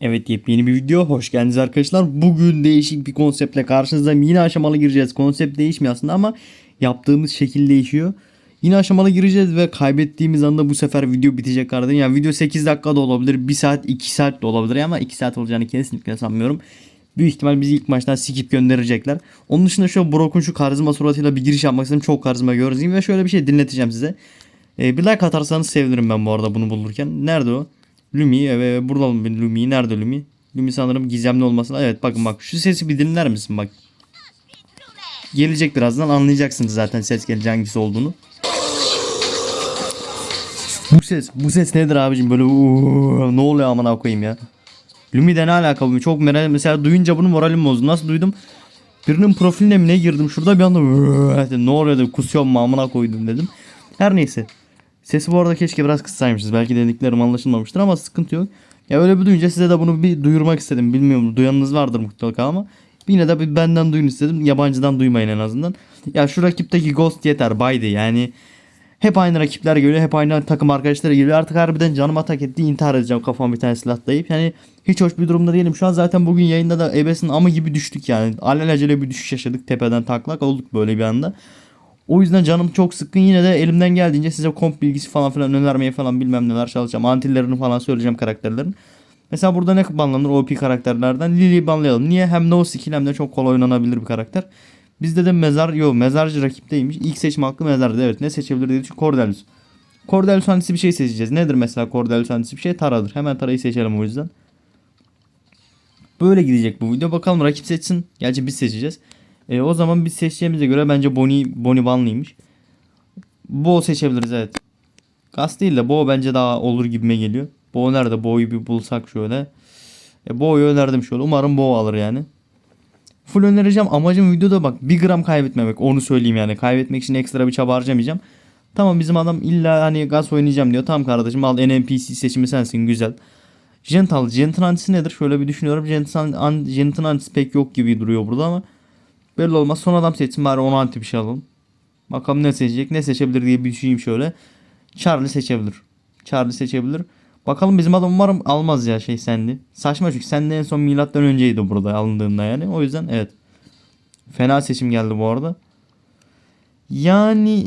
Evet yepyeni bir video. Hoş geldiniz arkadaşlar. Bugün değişik bir konseptle karşınızdayım. Yine aşamalı gireceğiz. Konsept değişmiyor aslında ama yaptığımız şekil değişiyor. Yine aşamalı gireceğiz ve kaybettiğimiz anda bu sefer video bitecek kardeşim. Yani video 8 dakika da olabilir. 1 saat 2 saat de olabilir ama 2 saat olacağını kesinlikle sanmıyorum. Büyük ihtimal bizi ilk maçtan skip gönderecekler. Onun dışında şu Brock'un şu karizma suratıyla bir giriş yapmak istedim. Çok karizma gördüğüm ve şöyle bir şey dinleteceğim size. Ee, bir like atarsanız sevinirim ben bu arada bunu bulurken. Nerede o? Lumi evet burada Lumi nerede Lumi? Lumi sanırım gizemli olmasına. Evet bakın bak şu sesi bir dinler misin bak. Gelecek birazdan anlayacaksınız zaten ses gelince hangisi olduğunu. Bu ses bu ses nedir abicim böyle "Uuu, ne oluyor amına koyayım ya. Lumi'de ne alaka bu? Çok merak mesela duyunca bunu moralim bozdu. Nasıl duydum? Birinin profiline mi ne girdim? Şurada bir anda "Uuu" ne oluyor dedim. Kusuyorum mu amına koydum dedim. Her neyse. Sesi bu arada keşke biraz kıssaymışız. Belki dediklerim anlaşılmamıştır ama sıkıntı yok. Ya öyle bir duyunca size de bunu bir duyurmak istedim. Bilmiyorum duyanınız vardır mutlaka ama yine de bir benden duyun istedim. Yabancıdan duymayın en azından. Ya şu rakipteki Ghost yeter baydı yani. Hep aynı rakipler geliyor. Hep aynı takım arkadaşları geliyor. Artık harbiden canım atak etti. intihar edeceğim kafama bir tane silah dayayıp. Yani hiç hoş bir durumda değilim. Şu an zaten bugün yayında da ebesin amı gibi düştük yani. Alelacele bir düşüş yaşadık. Tepeden taklak olduk böyle bir anda. O yüzden canım çok sıkkın. Yine de elimden geldiğince size komp bilgisi falan filan önermeye falan bilmem neler çalışacağım. Antillerini falan söyleyeceğim karakterlerin. Mesela burada ne banlanır OP karakterlerden? Lily'yi banlayalım. Niye? Hem no skill hem de çok kolay oynanabilir bir karakter. Bizde de mezar yok. Mezarcı rakipteymiş. İlk seçim hakkı mezardı. Evet ne seçebilir diye düşünüyorum. Cordelius. Cordelius hangisi bir şey seçeceğiz. Nedir mesela Cordelius hangisi bir şey? Tara'dır. Hemen Tara'yı seçelim o yüzden. Böyle gidecek bu video. Bakalım rakip seçsin. Gerçi biz seçeceğiz. E, o zaman biz seçeceğimize göre bence Bonnie, Bonnie banlıymış. Bo seçebiliriz evet. Gas değil de Bo bence daha olur gibime geliyor. Bo nerede? Bo'yu bir bulsak şöyle. E, Bo'yu önerdim şöyle. Umarım Bo alır yani. Full önereceğim. Amacım videoda bak bir gram kaybetmemek. Onu söyleyeyim yani. Kaybetmek için ekstra bir çaba harcamayacağım. Tamam bizim adam illa hani gaz oynayacağım diyor. Tamam kardeşim al NPC seçimi sensin güzel. Gentle antisi nedir? Şöyle bir düşünüyorum. Gentle antisi pek yok gibi duruyor burada ama. Belli olmaz. Son adam seçsin bari ona anti bir şey alalım. Bakalım ne seçecek. Ne seçebilir diye bir düşüneyim şöyle. Charlie seçebilir. Charlie seçebilir. Bakalım bizim adam umarım almaz ya şey sendi. Saçma çünkü sendi en son milattan önceydi burada alındığında yani. O yüzden evet. Fena seçim geldi bu arada. Yani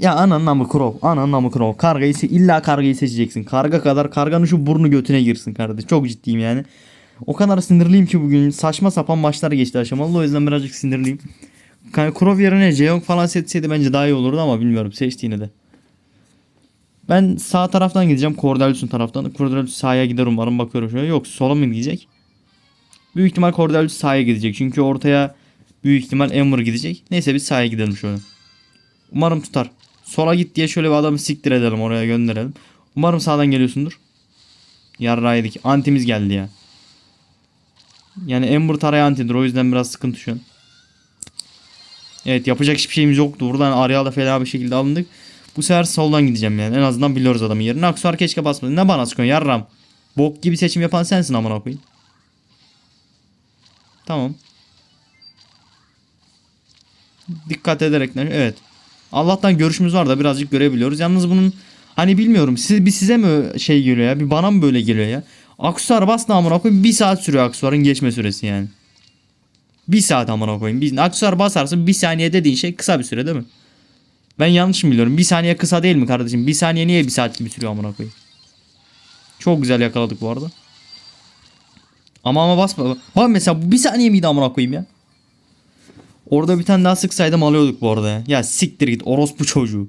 ya ananın namı Crow. Ananın namı Crow. Kargayı se- illa kargayı seçeceksin. Karga kadar karganın şu burnu götüne girsin kardeş. Çok ciddiyim yani. O kadar sinirliyim ki bugün saçma sapan maçlar geçti aşamalı o yüzden birazcık sinirliyim. Yani Krov yerine Jeong falan seçseydi bence daha iyi olurdu ama bilmiyorum seçti yine de. Ben sağ taraftan gideceğim Cordelius'un taraftan. Cordelius sağa gider umarım bakıyorum şöyle. Yok sola mı gidecek? Büyük ihtimal Cordelius sağa gidecek. Çünkü ortaya büyük ihtimal Ember gidecek. Neyse biz sağa gidelim şöyle. Umarım tutar. Sola git diye şöyle bir adamı siktir edelim oraya gönderelim. Umarım sağdan geliyorsundur. Yarra yedik. Antimiz geldi ya. Yani Ember taraya antidir o yüzden biraz sıkıntı şu an. Evet yapacak hiçbir şeyimiz yoktu. Buradan Arya'da fena bir şekilde alındık. Bu sefer soldan gideceğim yani. En azından biliyoruz adamın yerini. Aksuar keşke basmadı. Ne bana sıkıyorsun yarram. Bok gibi seçim yapan sensin amına koyayım. Tamam. Dikkat ederek evet. Allah'tan görüşümüz var da birazcık görebiliyoruz. Yalnız bunun hani bilmiyorum siz bir size mi şey geliyor ya bir bana mı böyle geliyor ya. Aksuar bas amına koyayım bir saat sürüyor aksuarın geçme süresi yani. Bir saat amına koyayım. Bir, aksuar basarsın bir saniye dediğin şey kısa bir süre değil mi? Ben yanlış mı biliyorum? Bir saniye kısa değil mi kardeşim? Bir saniye niye bir saat gibi sürüyor amına koyayım? Çok güzel yakaladık bu arada. Ama ama basma. Bak mesela bu bir saniye miydi amına koyayım ya? Orada bir tane daha sıksaydım alıyorduk bu arada ya. Ya siktir git orospu çocuğu.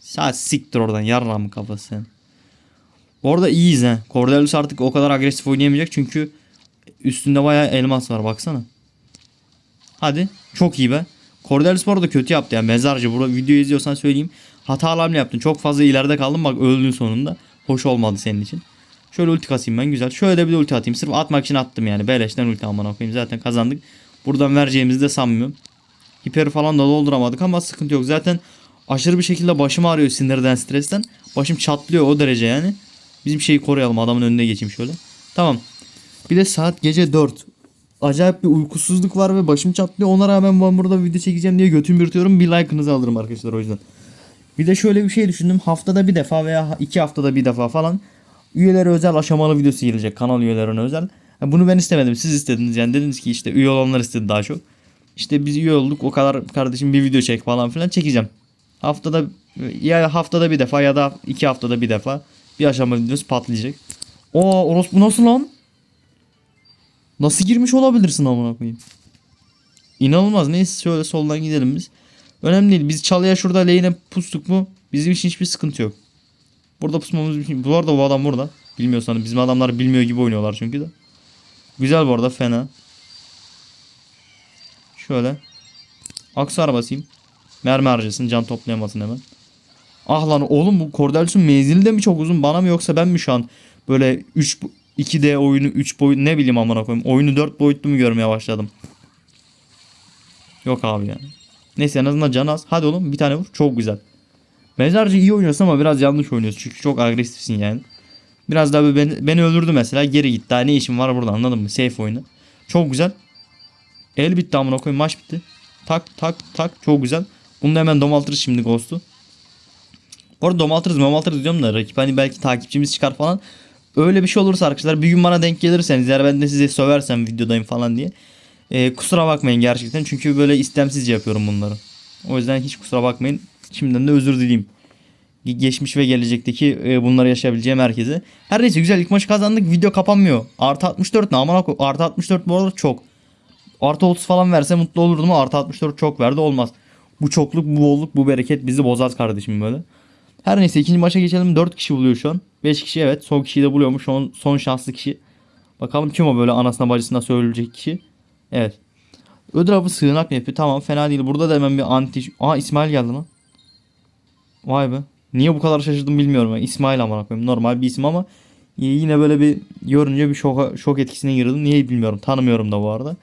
Saat siktir oradan yarram kafası sen. Bu arada iyiyiz he. Cordelius artık o kadar agresif oynayamayacak çünkü üstünde bayağı elmas var baksana. Hadi çok iyi be. Cordelius bu arada kötü yaptı ya mezarcı. Burada video izliyorsan söyleyeyim. Hatalı hamle yaptın. Çok fazla ileride kaldın bak öldün sonunda. Hoş olmadı senin için. Şöyle ulti kasayım ben güzel. Şöyle de bir ulti atayım. Sırf atmak için attım yani. Beleşten ulti amına koyayım. Zaten kazandık. Buradan vereceğimizi de sanmıyorum. Hiper falan da dolduramadık ama sıkıntı yok. Zaten aşırı bir şekilde başım ağrıyor sinirden stresten. Başım çatlıyor o derece yani. Bizim şeyi koruyalım adamın önüne geçeyim şöyle. Tamam. Bir de saat gece 4. Acayip bir uykusuzluk var ve başım çatlıyor. Ona rağmen ben burada video çekeceğim diye götümü yırtıyorum. Bir like'ınızı alırım arkadaşlar o yüzden. Bir de şöyle bir şey düşündüm. Haftada bir defa veya iki haftada bir defa falan Üyelere özel aşamalı videosu gelecek. Kanal üyelerine özel. Ha, Bunu ben istemedim. Siz istediniz. Yani dediniz ki işte üye olanlar istedi daha çok. İşte biz üye olduk. O kadar kardeşim bir video çek falan filan çekeceğim. Haftada ya haftada bir defa ya da iki haftada bir defa bir aşama videosu patlayacak. O orospu nasıl lan? Nasıl girmiş olabilirsin amına koyayım? İnanılmaz. Neyse şöyle soldan gidelim biz. Önemli değil. Biz çalıya şurada lehine pustuk mu bizim için hiçbir sıkıntı yok. Burada pusmamız için. Bu arada bu adam burada. Bilmiyorsanız bizim adamlar bilmiyor gibi oynuyorlar çünkü de. Güzel bu arada fena. Şöyle. Aksar basayım. Mermi harcasın can toplayamasın hemen. Ah lan oğlum bu Cordelius'un menzili de mi çok uzun bana mı yoksa ben mi şu an böyle 3 2D oyunu 3 boyut ne bileyim amına koyayım. Oyunu 4 boyutlu mu görmeye başladım. Yok abi yani. Neyse en azından can az. Hadi oğlum bir tane vur. Çok güzel. Mezarcı iyi oynuyorsun ama biraz yanlış oynuyorsun. Çünkü çok agresifsin yani. Biraz daha böyle beni, beni öldürdü mesela. Geri git. Daha ne işim var burada anladın mı? Safe oyunu. Çok güzel. El bitti amına koyayım. Maç bitti. Tak tak tak. Çok güzel. Bunu da hemen domaltırız şimdi Ghost'u. Bu arada domaltırız domaltırız diyorum da rakip hani belki takipçimiz çıkar falan. Öyle bir şey olursa arkadaşlar bir gün bana denk gelirseniz eğer ben de size söversem videodayım falan diye. e, kusura bakmayın gerçekten çünkü böyle istemsizce yapıyorum bunları. O yüzden hiç kusura bakmayın. Şimdiden de özür dileyim. Ge- Geçmiş ve gelecekteki e, bunları yaşayabileceğim herkese. Her neyse güzel ilk maçı kazandık. Video kapanmıyor. Artı 64 ne aman Artı 64 bu arada çok. Artı 30 falan verse mutlu olurdum ama artı 64 çok verdi olmaz. Bu çokluk, bu bolluk, bu bereket bizi bozar kardeşim böyle. Her neyse ikinci maça geçelim. 4 kişi buluyor şu an. 5 kişi evet. Son kişiyi de buluyormuş. Son, son şanslı kişi. Bakalım kim o böyle anasına bacısına söyleyecek kişi. Evet. Avı sığınak nefi. Tamam fena değil. Burada da hemen bir anti... Aa İsmail geldi lan. Vay be. Niye bu kadar şaşırdım bilmiyorum. Yani İsmail amına koyayım. Normal bir isim ama yine böyle bir görünce bir şoka, şok etkisine girdim. Niye bilmiyorum. Tanımıyorum da bu arada.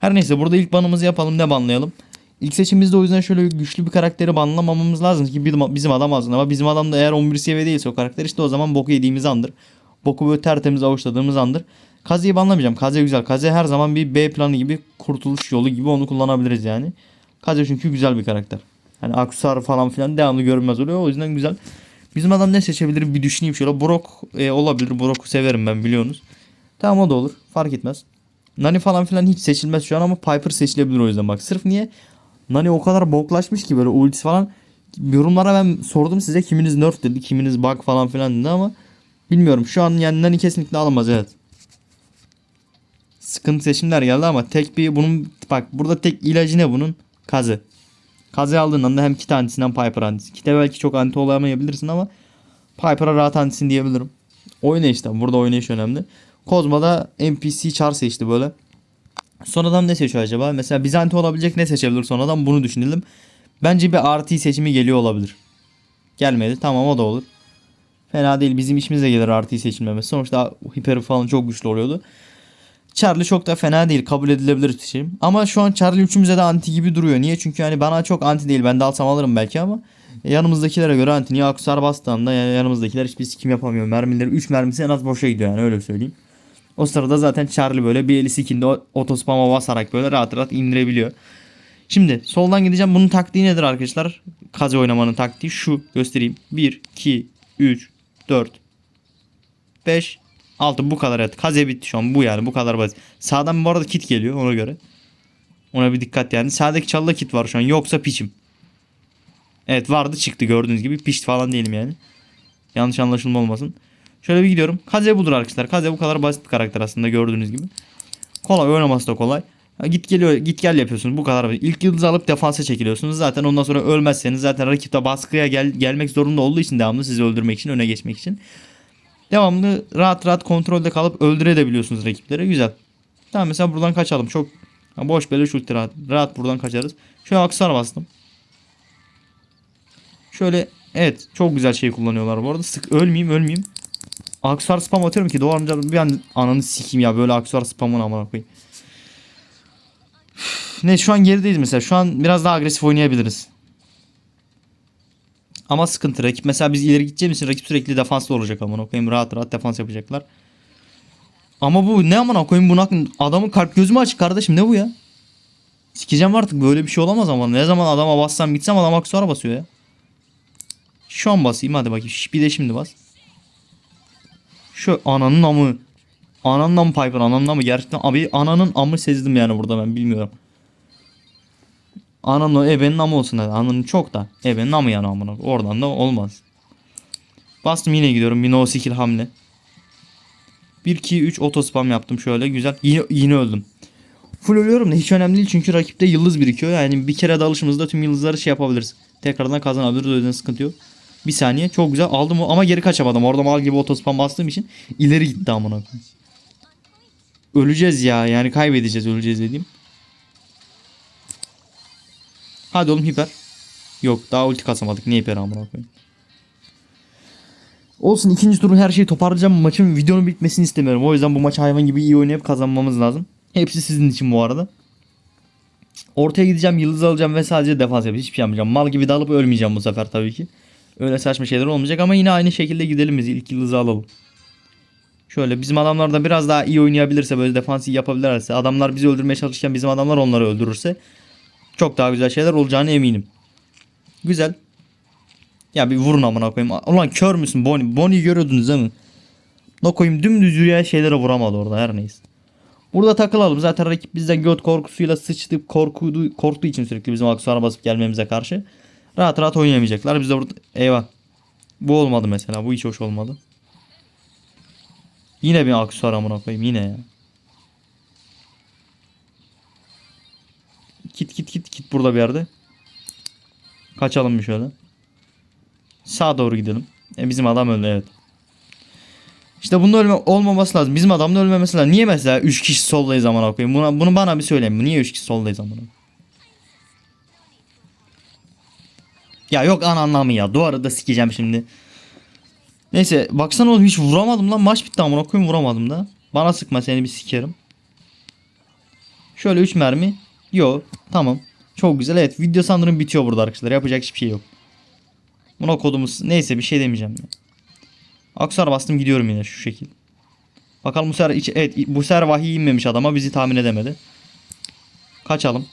Her neyse burada ilk banımızı yapalım. Ne banlayalım? İlk seçimimizde o yüzden şöyle güçlü bir karakteri banlamamamız lazım ki bizim, adam aslında ama bizim adam da eğer 11 seviye değilse o karakter işte o zaman boku yediğimiz andır. Boku böyle tertemiz avuçladığımız andır. Kaze'yi banlamayacağım. Kaze güzel. Kaze her zaman bir B planı gibi kurtuluş yolu gibi onu kullanabiliriz yani. Kaze çünkü güzel bir karakter. Hani aksar falan filan devamlı görünmez oluyor. O yüzden güzel. Bizim adam ne seçebilir bir düşüneyim şöyle. Brock e, olabilir. Brock'u severim ben biliyorsunuz. Tamam o da olur. Fark etmez. Nani falan filan hiç seçilmez şu an ama Piper seçilebilir o yüzden bak. Sırf niye? Nani o kadar boklaşmış ki böyle ultisi falan. Yorumlara ben sordum size kiminiz nerf dedi, kiminiz bug falan filan dedi ama bilmiyorum. Şu an yani Nani kesinlikle alamaz evet. Sıkıntı seçimler geldi ama tek bir bunun bak burada tek ilacı ne bunun? Kazı. Kazı aldığından da hem kit antisi hem Piper antisi. Kite belki çok anti olamayabilirsin ama Piper'a rahat antisin diyebilirim. Oyna işte burada oynayış önemli. Kozma'da NPC char seçti böyle. Sonradan ne seçiyor acaba? Mesela Bizanti olabilecek ne seçebilir sonradan bunu düşünelim. Bence bir RT seçimi geliyor olabilir. Gelmedi. Tamam o da olur. Fena değil. Bizim işimize gelir RT seçilmemesi. Sonuçta Hyper falan çok güçlü oluyordu. Charlie çok da fena değil. Kabul edilebilir bir seçim. Ama şu an Charlie üçümüze de anti gibi duruyor. Niye? Çünkü hani bana çok anti değil. Ben de alsam alırım belki ama yanımızdakilere göre anti. Niye Akusar bastığında yani yanımızdakiler hiçbir sikim yapamıyor. Mermileri 3 mermisi en az boşa gidiyor yani öyle söyleyeyim. O sırada zaten Charlie böyle bir eli sikinde otospama basarak böyle rahat rahat indirebiliyor. Şimdi soldan gideceğim. Bunun taktiği nedir arkadaşlar? Kaze oynamanın taktiği şu. Göstereyim. 1, 2, 3, 4, 5, 6 bu kadar evet. Kaze bitti şu an bu yani bu kadar basit. Sağdan bu arada kit geliyor ona göre. Ona bir dikkat yani. Sağdaki çalıda kit var şu an. Yoksa piçim. Evet vardı çıktı gördüğünüz gibi. Piş falan değilim yani. Yanlış anlaşılma olmasın. Şöyle bir gidiyorum. Kaze budur arkadaşlar. Kaze bu kadar basit bir karakter aslında gördüğünüz gibi. Kolay oynaması da kolay. Git geliyor git gel yapıyorsunuz bu kadar. İlk yıldızı alıp defansa çekiliyorsunuz. Zaten ondan sonra ölmezseniz zaten rakip de baskıya gel, gelmek zorunda olduğu için devamlı sizi öldürmek için öne geçmek için. Devamlı rahat rahat kontrolde kalıp öldürebiliyorsunuz rakipleri. Güzel. Tamam mesela buradan kaçalım. Çok boş böyle şut rahat. Rahat buradan kaçarız. Şöyle aksar bastım. Şöyle evet çok güzel şey kullanıyorlar bu arada. Sık ölmeyeyim ölmeyeyim. Aksuar spam atıyorum ki doğru bir an ananı sikeyim ya böyle aksuar spamını amına koyayım. Ne şu an gerideyiz mesela. Şu an biraz daha agresif oynayabiliriz. Ama sıkıntı rakip. Mesela biz ileri gideceğimiz için rakip sürekli defanslı olacak amına koyayım. Rahat rahat defans yapacaklar. Ama bu ne amına koyayım buna adamın kalp gözümü aç kardeşim ne bu ya? Sikeceğim artık böyle bir şey olamaz ama ne zaman adama bassam gitsem adam aksuara basıyor ya. Şu an basayım hadi bakayım. Bir de şimdi bas. Şu ananın amı. Ananın amı Piper ananın amı. Gerçekten abi ananın amı sezdim yani burada ben bilmiyorum. Ananın ebenin amı olsun hadi. Ananın çok da. Ebenin amı yani amına. Oradan da olmaz. Bastım yine gidiyorum. Bir no hamle. 1 2 3 auto spam yaptım şöyle güzel. Yine yine öldüm. Full ölüyorum da hiç önemli değil çünkü rakipte yıldız birikiyor. Yani bir kere dalışımızda tüm yıldızları şey yapabiliriz. Tekrardan kazanabiliriz o yüzden sıkıntı yok. Bir saniye çok güzel aldım ama geri kaçamadım. Orada mal gibi otospam bastığım için ileri gitti amına. Öleceğiz ya yani kaybedeceğiz öleceğiz dediğim. Hadi oğlum hiper. Yok daha ulti kasamadık. Niye hiper amına. Olsun ikinci turun her şeyi toparlayacağım. Maçın videonun bitmesini istemiyorum. O yüzden bu maçı hayvan gibi iyi oynayıp kazanmamız lazım. Hepsi sizin için bu arada. Ortaya gideceğim, yıldız alacağım ve sadece defans yapacağım. Hiçbir şey yapmayacağım. Mal gibi dalıp ölmeyeceğim bu sefer tabii ki. Öyle saçma şeyler olmayacak ama yine aynı şekilde gidelim biz. İlk yıldızı alalım. Şöyle bizim adamlar da biraz daha iyi oynayabilirse böyle defans iyi yapabilirlerse adamlar bizi öldürmeye çalışırken bizim adamlar onları öldürürse çok daha güzel şeyler olacağını eminim. Güzel. Ya bir vurun amına koyayım. Ulan kör müsün Bonnie? Bonnie'yi görüyordunuz değil mi? Ne koyayım dümdüz yürüyen şeylere vuramadı orada her neyse. Burada takılalım. Zaten rakip bizden göt korkusuyla sıçtı korkudu, korktuğu için sürekli bizim aksuara basıp gelmemize karşı. Rahat rahat oynayamayacaklar. Biz de burada eyvah. Bu olmadı mesela. Bu hiç hoş olmadı. Yine bir aksuar amına koyayım yine ya. Git git git git burada bir yerde. Kaçalım bir şöyle. Sağa doğru gidelim. E bizim adam öldü evet. İşte bunun ölme olmaması lazım. Bizim adamın ölmemesi lazım. Niye mesela 3 kişi soldayız amına koyayım? Buna, bunu bana bir söyleyin. Niye 3 kişi soldayız amına? Ya yok an anlamı ya. Duvarı da sikeceğim şimdi. Neyse baksana oğlum hiç vuramadım lan. Maç bitti amına koyayım vuramadım da. Bana sıkma seni bir sikerim. Şöyle 3 mermi. Yo tamam. Çok güzel evet video sanırım bitiyor burada arkadaşlar. Yapacak hiçbir şey yok. Buna kodumuz neyse bir şey demeyeceğim ya. Aksar bastım gidiyorum yine şu şekil. Bakalım bu sefer evet bu sefer vahiy inmemiş adama bizi tahmin edemedi. Kaçalım.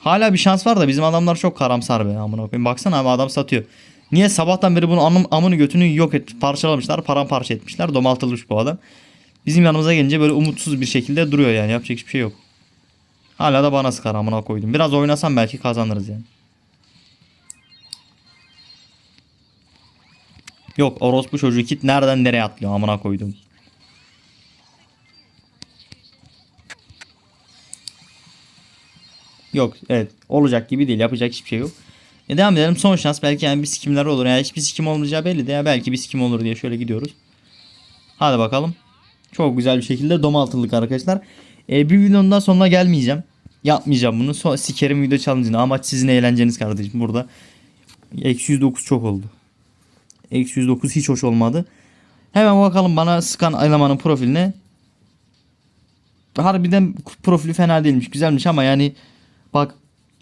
Hala bir şans var da bizim adamlar çok karamsar be amına koyayım. Baksana abi adam satıyor. Niye sabahtan beri bunu amın, amını götünü yok et parçalamışlar paramparça etmişler domaltılmış bu adam. Bizim yanımıza gelince böyle umutsuz bir şekilde duruyor yani yapacak hiçbir şey yok. Hala da bana sıkar amına koydum. Biraz oynasam belki kazanırız yani. Yok orospu çocuğu kit nereden nereye atlıyor amına koydum. Yok evet olacak gibi değil yapacak hiçbir şey yok. E devam edelim son şans belki yani bir sikimler olur ya hiçbir sikim olmayacağı belli de ya belki bir sikim olur diye şöyle gidiyoruz. Hadi bakalım. Çok güzel bir şekilde domaltıldık arkadaşlar. E, bir videonun daha sonuna gelmeyeceğim. Yapmayacağım bunu. Sonra sikerim video challenge'ını. Amaç sizin eğlenceniz kardeşim burada. Eksi 109 çok oldu. Eksi 109 hiç hoş olmadı. Hemen bakalım bana sıkan elemanın profiline. Harbiden profili fena değilmiş. Güzelmiş ama yani bak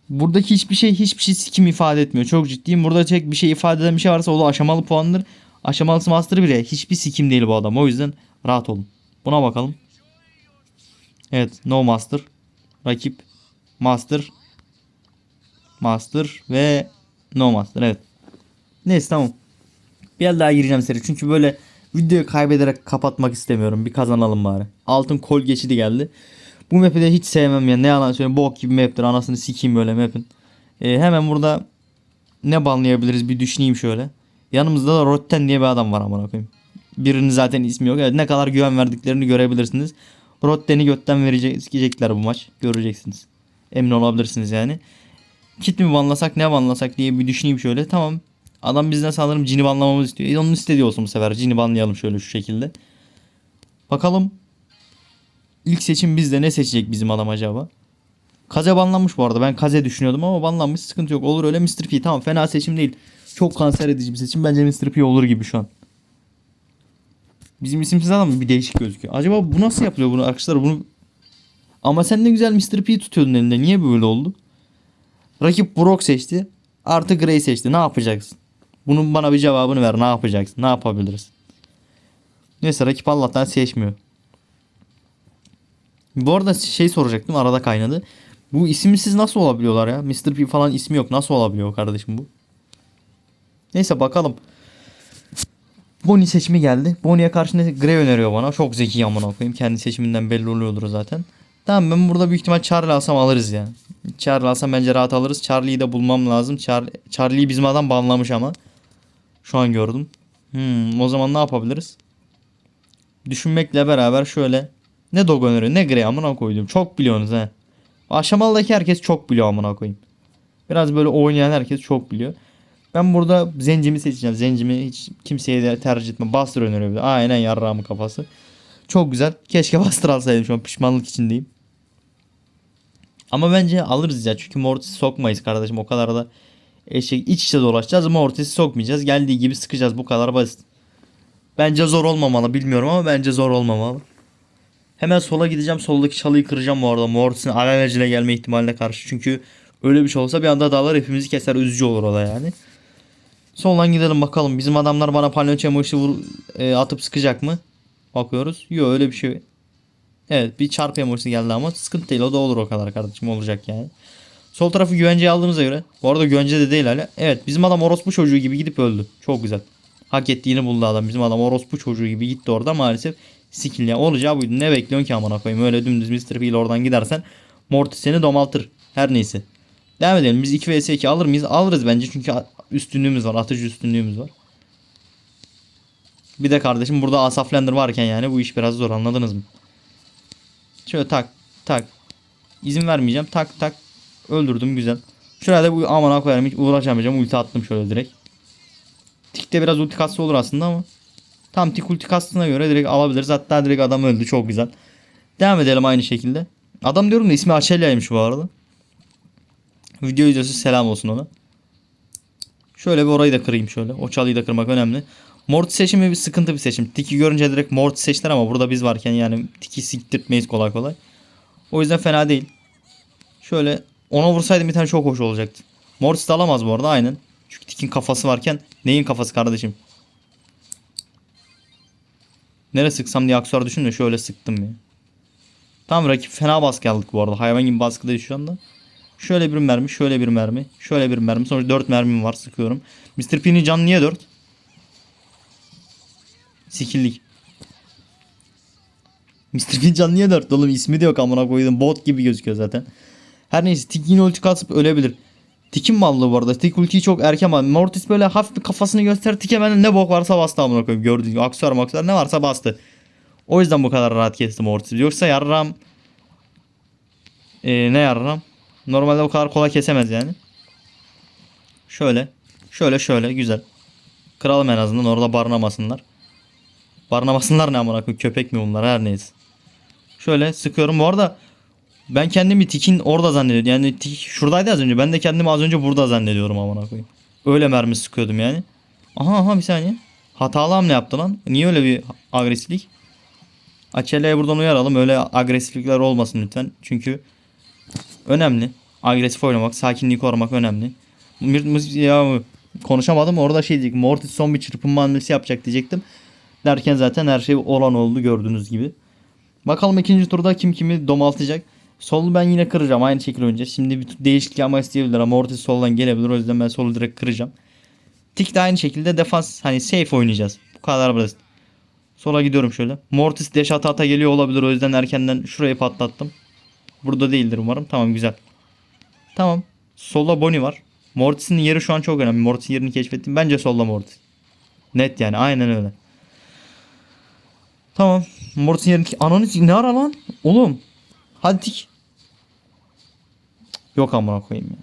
buradaki hiçbir şey hiçbir şey sikim ifade etmiyor. Çok ciddiyim. Burada tek bir şey ifade eden bir şey varsa o da aşamalı puandır. Aşamalısı master bile hiçbir sikim değil bu adam. O yüzden rahat olun. Buna bakalım. Evet no master. Rakip master. Master ve no master. Evet. Neyse tamam. Bir daha gireceğim seri. Çünkü böyle videoyu kaybederek kapatmak istemiyorum. Bir kazanalım bari. Altın kol geçidi geldi. Bu map'i de hiç sevmem ya. Ne yalan söyleyeyim. Bok gibi map'tir. Anasını sikeyim böyle map'in. Ee, hemen burada ne banlayabiliriz bir düşüneyim şöyle. Yanımızda da Rotten diye bir adam var amına koyayım. Birinin zaten ismi yok. Evet, ne kadar güven verdiklerini görebilirsiniz. Rotten'i götten verecekler bu maç. Göreceksiniz. Emin olabilirsiniz yani. Kit mi banlasak ne banlasak diye bir düşüneyim şöyle. Tamam. Adam bizden sanırım cini banlamamızı istiyor. E, onun istediği olsun bu sefer. Cini banlayalım şöyle şu şekilde. Bakalım. İlk seçim bizde ne seçecek bizim adam acaba? Kaze banlanmış bu arada. Ben Kaze düşünüyordum ama banlanmış. Sıkıntı yok. Olur öyle Mr. P. Tamam fena seçim değil. Çok kanser edici bir seçim. Bence Mr. P olur gibi şu an. Bizim isimsiz adam bir değişik gözüküyor. Acaba bu nasıl yapılıyor bunu arkadaşlar? Bunu ama sen ne güzel Mr. P tutuyordun elinde. Niye böyle oldu? Rakip Brock seçti. Artı Gray seçti. Ne yapacaksın? Bunun bana bir cevabını ver. Ne yapacaksın? Ne yapabiliriz? Neyse rakip Allah'tan seçmiyor. Bu arada şey soracaktım. Arada kaynadı. Bu isimsiz nasıl olabiliyorlar ya? Mr. P falan ismi yok. Nasıl olabiliyor kardeşim bu? Neyse bakalım. Bonnie seçimi geldi. Bonnie'ye karşı ne Grey öneriyor bana. Çok zeki amına koyayım. Kendi seçiminden belli oluyordur zaten. Tamam ben burada büyük ihtimal Charlie alsam alırız ya. Charlie alsam bence rahat alırız. Charlie'yi de bulmam lazım. Char Charlie'yi bizim adam banlamış ama. Şu an gördüm. Hmm, o zaman ne yapabiliriz? Düşünmekle beraber şöyle. Ne dog öneriyor ne Grey amına koydum. Çok biliyorsunuz he. Aşamalıdaki herkes çok biliyor amına koyayım. Biraz böyle oynayan herkes çok biliyor. Ben burada zencimi seçeceğim. Zencimi hiç kimseye de tercih etme. Buster öneriyor. Aynen yarrağımın kafası. Çok güzel. Keşke Buster alsaydım şu an pişmanlık içindeyim. Ama bence alırız ya. Çünkü Mortis'i sokmayız kardeşim. O kadar da eşek iç içe dolaşacağız. Mortis'i sokmayacağız. Geldiği gibi sıkacağız. Bu kadar basit. Bence zor olmamalı. Bilmiyorum ama bence zor olmamalı. Hemen sola gideceğim. Soldaki çalıyı kıracağım bu arada. Mortis'in alelacele gelme ihtimaline karşı. Çünkü öyle bir şey olsa bir anda dağlar hepimizi keser. Üzücü olur o da yani. Soldan gidelim bakalım. Bizim adamlar bana palyaço emoji vur, e, atıp sıkacak mı? Bakıyoruz. Yok öyle bir şey. Evet bir çarpı emojisi geldi ama sıkıntı değil. O da olur o kadar kardeşim olacak yani. Sol tarafı güvenceye aldığımıza göre. Bu arada güvence de değil hala. Evet bizim adam orospu çocuğu gibi gidip öldü. Çok güzel. Hak ettiğini buldu adam. Bizim adam orospu çocuğu gibi gitti orada maalesef. Skill ya. Olacağı buydu. Ne bekliyorsun ki amına koyayım. Öyle dümdüz Mr. P ile oradan gidersen Mortis seni domaltır. Her neyse. Devam edelim. Biz 2 vs 2 alır mıyız? Alırız bence çünkü üstünlüğümüz var. Atıcı üstünlüğümüz var. Bir de kardeşim burada Asaflander varken yani bu iş biraz zor anladınız mı? Şöyle tak tak. İzin vermeyeceğim. Tak tak. Öldürdüm güzel. Şuraya da bu amına koyarım hiç uğraşamayacağım. Ulti attım şöyle direkt. Tikte biraz ulti olur aslında ama. Tam tik ulti kastına göre direkt alabiliriz. Hatta direkt adam öldü. Çok güzel. Devam edelim aynı şekilde. Adam diyorum da ismi Açelya'ymış bu arada. Video videosu selam olsun ona. Şöyle bir orayı da kırayım şöyle. O çalıyı da kırmak önemli. Mortis seçimi bir sıkıntı bir seçim. Tiki görünce direkt Mortis seçtiler ama burada biz varken yani Tiki siktirtmeyiz kolay kolay. O yüzden fena değil. Şöyle ona vursaydım bir tane çok hoş olacaktı. Mortis de alamaz bu arada aynen. Çünkü Tikin kafası varken neyin kafası kardeşim? Nereye sıksam diye aksuar düşündüm şöyle sıktım ya. Tamam rakip fena baskı aldık bu arada. Hayvan gibi baskıdayız şu anda. Şöyle bir mermi, şöyle bir mermi, şöyle bir mermi. Sonuçta 4 mermim var sıkıyorum. Mr. P'nin canı niye 4? Sikillik. Mr. P can niye 4 oğlum ismi de yok amına koydum. Bot gibi gözüküyor zaten. Her neyse Tik yine ulti kasıp ölebilir. Tik'in mallı bu arada. Tik ultiyi çok erken aldı. Mortis böyle hafif bir kafasını göster. Tik hemen ne bok varsa bastı amına koyayım. Gördüğünüz gibi. Aksar maksar ne varsa bastı. O yüzden bu kadar rahat kesti Mortis. Yoksa yarram ee, ne yarram? Normalde o kadar kolay kesemez yani. Şöyle. Şöyle şöyle güzel. Kıralım en azından orada barınamasınlar. Barınamasınlar ne amına koyayım köpek mi bunlar her neyse. Şöyle sıkıyorum. Bu arada ben kendimi tikin orada zannediyorum. Yani tik şuradaydı az önce. Ben de kendimi az önce burada zannediyorum amına koyayım. Öyle mermi sıkıyordum yani. Aha aha bir saniye. Hatalı hamle yaptı lan. Niye öyle bir agresiflik? Açelya'ya buradan uyaralım. Öyle agresiflikler olmasın lütfen. Çünkü önemli. Agresif oynamak, sakinliği korumak önemli. Ya konuşamadım orada şey diyecek. Mortis son bir çırpınma hamlesi yapacak diyecektim. Derken zaten her şey olan oldu gördüğünüz gibi. Bakalım ikinci turda kim kimi domaltacak. Solu ben yine kıracağım aynı şekilde önce. Şimdi bir değişiklik yapmak isteyebilir ama Mortis soldan gelebilir. O yüzden ben solu direkt kıracağım. Tik de aynı şekilde defans hani safe oynayacağız. Bu kadar basit. Sola gidiyorum şöyle. Mortis dash ata ata geliyor olabilir. O yüzden erkenden şurayı patlattım. Burada değildir umarım. Tamam güzel. Tamam. Solda Bonnie var. Mortis'in yeri şu an çok önemli. Mortis'in yerini keşfettim. Bence solda Mortis. Net yani aynen öyle. Tamam. Mortis'in yerini... Ananı ne ara lan? Oğlum. Hadi. Cık, Yok amına koyayım ya.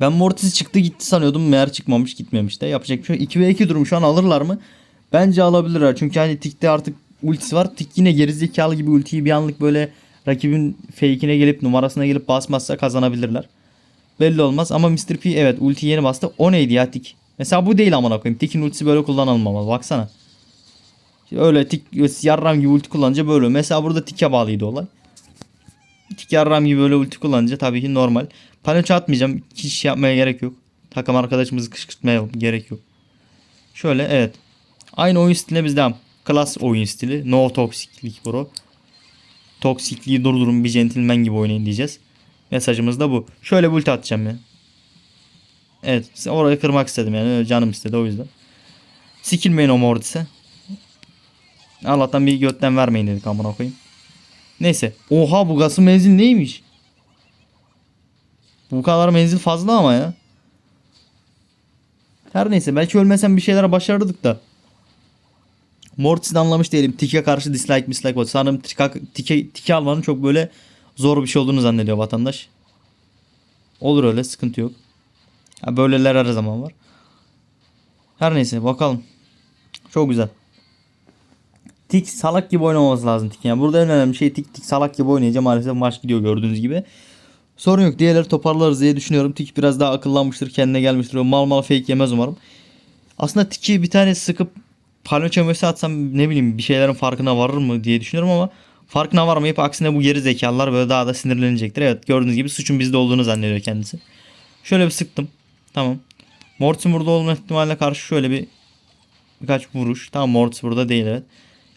Ben Mortis çıktı gitti sanıyordum. Meğer çıkmamış gitmemiş de. Yapacak bir şey yok. 2 ve 2 durum şu an alırlar mı? Bence alabilirler. Çünkü hani Tik'te artık ultisi var. Tik yine gerizekalı gibi ultiyi bir anlık böyle rakibin fake'ine gelip numarasına gelip basmazsa kazanabilirler. Belli olmaz ama Mr. P evet ulti yeni bastı. O neydi ya Tik? Mesela bu değil amına koyayım. Tik'in ultisi böyle kullanılmamalı. Baksana. Öyle Tik yarram gibi ulti kullanınca böyle. Mesela burada Tik'e bağlıydı olay. Tik yarram gibi böyle ulti kullanınca tabii ki normal. Paniço atmayacağım. Hiç şey yapmaya gerek yok. Takım arkadaşımızı kışkırtmaya gerek yok. Şöyle evet. Aynı oyun stiline biz devam. Klas oyun stili. No toksiklik bro. Toksikliği durdurun bir centilmen gibi oynayın diyeceğiz. Mesajımız da bu. Şöyle bir ulti atacağım ya. Evet orayı kırmak istedim yani öyle canım istedi o yüzden. Sikilmeyin o Mortis'e. Allah'tan bir götten vermeyin dedik amına koyayım. Neyse. Oha bu gasın menzil neymiş? Bu kadar menzil fazla ama ya. Her neyse belki ölmesem bir şeyler başarırdık da. Mortis'i de anlamış değilim. Tike karşı dislike mislike var. Sanırım tike, tike, tike almanın çok böyle zor bir şey olduğunu zannediyor vatandaş. Olur öyle sıkıntı yok. Ha, böyleler her zaman var. Her neyse bakalım. Çok güzel. Tik salak gibi oynamaması lazım Tik. Yani burada en önemli şey Tik Tik salak gibi oynayınca maalesef maç gidiyor gördüğünüz gibi. Sorun yok. Diğerleri toparlarız diye düşünüyorum. Tik biraz daha akıllanmıştır. Kendine gelmiştir. O mal mal fake yemez umarım. Aslında Tik'i bir tane sıkıp palyaço möse atsam ne bileyim bir şeylerin farkına varır mı diye düşünüyorum ama farkına varmayıp aksine bu geri zekalılar böyle daha da sinirlenecektir. Evet gördüğünüz gibi suçun bizde olduğunu zannediyor kendisi. Şöyle bir sıktım. Tamam. Mortis'in burada olma ihtimaline karşı şöyle bir birkaç vuruş. Tamam Mortis burada değil evet.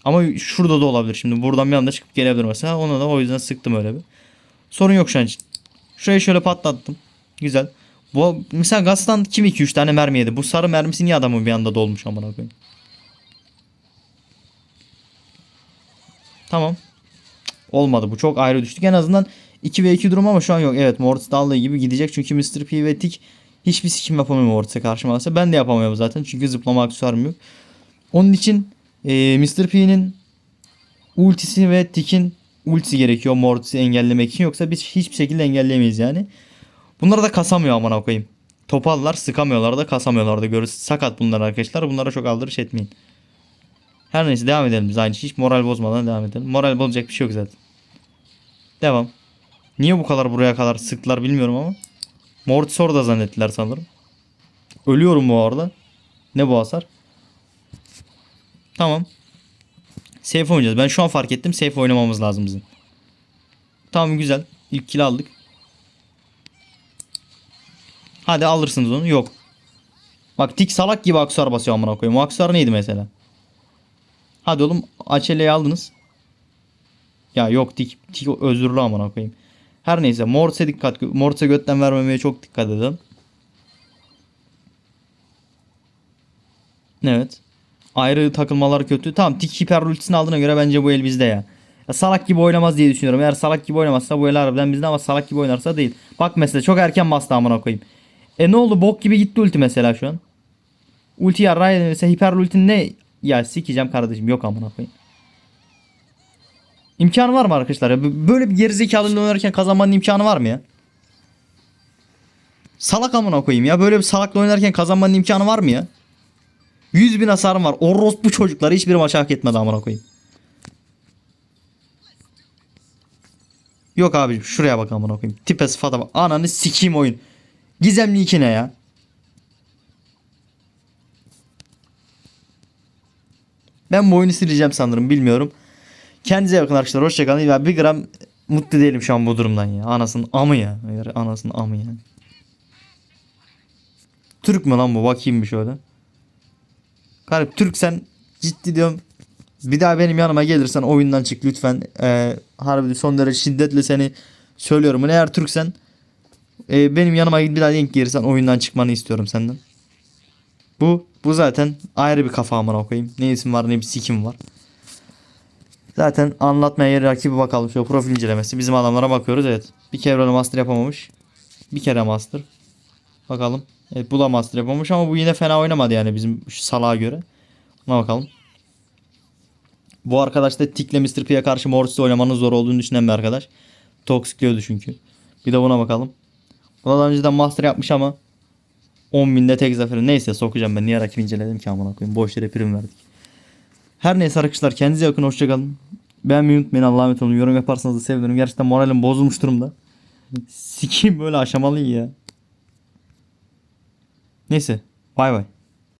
Ama şurada da olabilir şimdi. Buradan bir anda çıkıp gelebilir mesela. Ona da o yüzden sıktım öyle bir. Sorun yok şu an için. Şurayı şöyle patlattım. Güzel. Bu mesela Gas'tan kim 2-3 tane mermi yedi? Bu sarı mermisi niye adamın bir anda dolmuş amına koyayım? Tamam. Olmadı bu çok ayrı düştük. En azından 2 ve 2 durum ama şu an yok. Evet Mortis daldığı gibi gidecek. Çünkü Mr. P ve Tick hiçbir sikim yapamıyor Mortis'e karşı maalesef. Ben de yapamıyorum zaten. Çünkü zıplama aksesuarım yok. Onun için e, Mr. P'nin ultisi ve Tick'in ultisi gerekiyor Mortis'i engellemek için. Yoksa biz hiçbir şekilde engelleyemeyiz yani. Bunları da kasamıyor amına koyayım. Topallar sıkamıyorlar da kasamıyorlar da görürüz. Sakat bunlar arkadaşlar. Bunlara çok aldırış etmeyin. Her neyse devam edelim biz aynı şey. Hiç moral bozmadan devam edelim. Moral bozacak bir şey yok zaten. Devam. Niye bu kadar buraya kadar sıktılar bilmiyorum ama. Mortis orada zannettiler sanırım. Ölüyorum bu arada. Ne bu hasar? Tamam. Safe oynayacağız. Ben şu an fark ettim. Safe oynamamız lazım bizim. Tamam güzel. İlk kill aldık. Hadi alırsınız onu. Yok. Bak tik salak gibi aksesuar basıyor amına koyayım. O aksesuar neydi mesela? Hadi oğlum Açele'yi aldınız. Ya yok tik, tik özürlü amına koyayım. Her neyse Mortis'e dikkat. Mortis'e götten vermemeye çok dikkat edin. Evet. Ayrı takılmalar kötü. Tamam tik hiper ultisini aldığına göre bence bu el bizde ya. ya. Salak gibi oynamaz diye düşünüyorum. Eğer salak gibi oynamazsa bu el harbiden bizde ama salak gibi oynarsa değil. Bak mesela çok erken bastı amına koyayım. E ne oldu bok gibi gitti ulti mesela şu an. Ulti yarrağı mesela hiper ultin ne? Ya sikeceğim kardeşim yok amına koyayım. İmkanı var mı arkadaşlar? ya? Böyle bir gerizekalı oynarken kazanmanın imkanı var mı ya? Salak amına koyayım ya. Böyle bir salakla oynarken kazanmanın imkanı var mı ya? 100 bin hasarım var. Orospu çocukları hiçbir maça hak etmedi amına koyayım. Yok abicim şuraya bak amına koyayım. Tipe sıfata bak. Ananı sikeyim oyun. Gizemli iki ne ya? Ben bu oyunu sileceğim sanırım bilmiyorum. Kendinize bakın arkadaşlar hoşçakalın. Ya bir gram mutlu değilim şu an bu durumdan ya. Anasının amı ya. Yani Anasının amı ya. Türk mü lan bu? Bakayım bir şöyle. Garip Türk sen ciddi diyorum. Bir daha benim yanıma gelirsen oyundan çık lütfen. Ee, harbi son derece şiddetle seni söylüyorum. Eğer Türksen e, benim yanıma bir daha denk gelirsen oyundan çıkmanı istiyorum senden. Bu bu zaten ayrı bir kafa amına koyayım. Ne isim var ne bir sikim var. Zaten anlatmaya yeri rakibi bakalım. Şöyle profil incelemesi. Bizim adamlara bakıyoruz evet. Bir kere master yapamamış. Bir kere master. Bakalım. Evet bu da yapamamış ama bu yine fena oynamadı yani bizim salağa göre. Buna bakalım. Bu arkadaş da Tikle Mr. P'ye karşı Mortis'te oynamanın zor olduğunu düşünen bir arkadaş. Toksikliyordu çünkü. Bir de buna bakalım. Buna daha önceden master yapmış ama 10 binde tek zaferi. Neyse sokacağım ben. Niye rakip inceledim ki amına koyayım. Boş yere prim verdik. Her neyse arkadaşlar kendinize yakın hoşçakalın. Beğenmeyi unutmayın. Allah'a emanet olun. Yorum yaparsanız da sevinirim. Gerçekten moralim bozulmuş durumda. Sikiyim böyle aşamalı ya. Neyse. Bay bay.